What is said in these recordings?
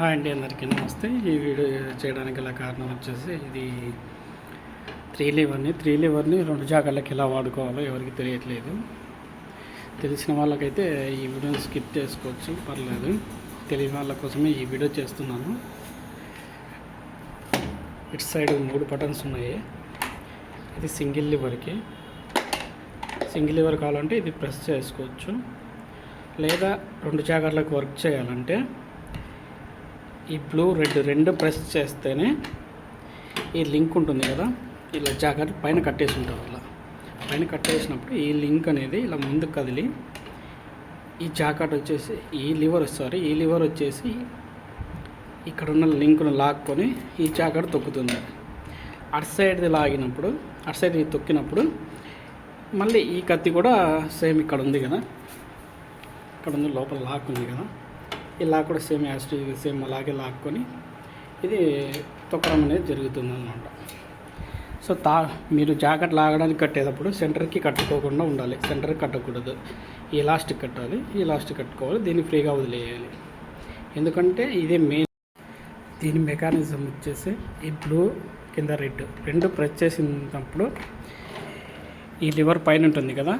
Hi అండి అందరికీ నమస్తే. ఈ వీడియో చేయడానికి గల కారణం వచ్చేసి ఇది త్రీ లీవర్ని త్రీ లీవర్ని రెండు జాగాలకి ఎలా వాడుకోవాలో ఎవరికి తెలియట్లేదు. తెలిసిన వాళ్ళకైతే ఈ వీడియోని స్కిప్ చేసుకోవచ్చు పర్లేదు. తెలియని వాళ్ళ కోసమే ఈ వీడియో చేస్తున్నాను. ఇటు సైడ్ మూడు బటన్స్ ఉన్నాయి. ఇది సింగిల్ లివర్కి. సింగిల్ లివర్ కావాలంటే ఇది ప్రెస్ చేసుకోవచ్చు. లేదా రెండు జాగర్లకు వర్క్ చేయాలంటే ఈ బ్లూ రెడ్ రెండు ప్రెస్ చేస్తేనే ఈ లింక్ ఉంటుంది కదా? ఇలా జాగ్రత్త పైన కట్టేసి ఉంటారు అలా. పైన కట్టేసినప్పుడు ఈ లింక్ అనేది ఇలా ముందుకు కదిలి ఈ జాకెట్ వచ్చేసి ఈ లివర్ సారీ ఈ లివర్ వచ్చేసి ఇక్కడ ఉన్న లింక్ను లాక్కొని ఈ జాకెట్ తొక్కుతుంది. అటు సైడ్ది లాగినప్పుడు అటు సైడ్ తొక్కినప్పుడు మళ్ళీ ఈ కత్తి కూడా సేమ్ ఇక్కడ ఉంది కదా? ఇక్కడ ఉంది లోపల లాక్ ఉంది కదా? ఇలా కూడా సేమ్ యాస్టీ సేమ్ అలాగే లాక్కొని ఇది తొక్కడం అనేది జరుగుతుంది అనమాట సో తా మీరు జాకెట్ లాగడానికి కట్టేటప్పుడు సెంటర్కి కట్టుకోకుండా ఉండాలి. సెంటర్కి కట్టకూడదు. ఈ లాస్ట్కి కట్టాలి ఈ లాస్ట్కి కట్టుకోవాలి దీన్ని ఫ్రీగా వదిలేయాలి. ఎందుకంటే ఇదే మెయిన్. దీని మెకానిజం వచ్చేసి ఈ బ్లూ కింద రెడ్. రెండు ప్రెస్ చేసినప్పుడు ఈ లివర్ పైన ఉంటుంది కదా?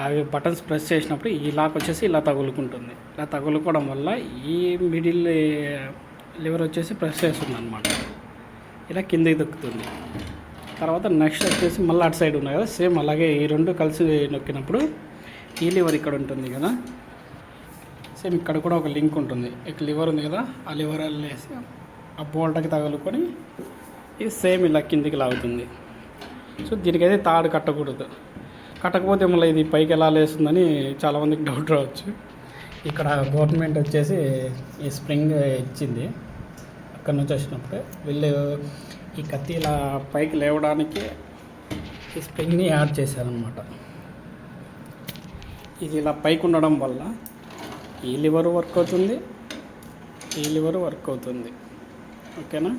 అవి బటన్స్ ప్రెస్ చేసినప్పుడు ఈ లాక్ వచ్చేసి ఇలా తగులుకుంటుంది. ఇలా తగులుకోవడం వల్ల ఈ మిడిల్ లివర్ వచ్చేసి ప్రెస్ చేస్తుంది అనమాట ఇలా కిందకి దొక్కుతుంది. తర్వాత నెక్స్ట్ వచ్చేసి మళ్ళీ అటు సైడ్ ఉన్నాయి కదా సేమ్ అలాగే ఈ రెండు కలిసి నొక్కినప్పుడు ఈ లివర్ ఇక్కడ ఉంటుంది కదా. సేమ్ ఇక్కడ కూడా ఒక లింక్ ఉంటుంది. ఇక్కడ లివర్ ఉంది కదా ఆ లివర్ వెళ్ళేసి ఆ బోల్టకి తగులుకొని ఇది సేమ్ ఇలా కిందికి లాగుతుంది. సో దీనికైతే తాడు కట్టకూడదు. కట్టకపోతే మళ్ళీ ఇది పైకి ఎలా లేస్తుందని చాలామందికి డౌట్ రావచ్చు. ఇక్కడ గవర్నమెంట్ వచ్చేసి ఈ స్ప్రింగ్ ఇచ్చింది. అక్కడ నుంచి వచ్చినప్పుడు వీళ్ళు ఈ కత్తి ఇలా పైకి లేవడానికి ఈ స్ప్రింగ్ని యాడ్ చేశారనమాట ఇది ఇలా పైకి ఉండడం వల్ల ఈ లివర్ వర్క్ అవుతుంది. ఈ లివర్ వర్క్ అవుతుంది. ఓకేనా?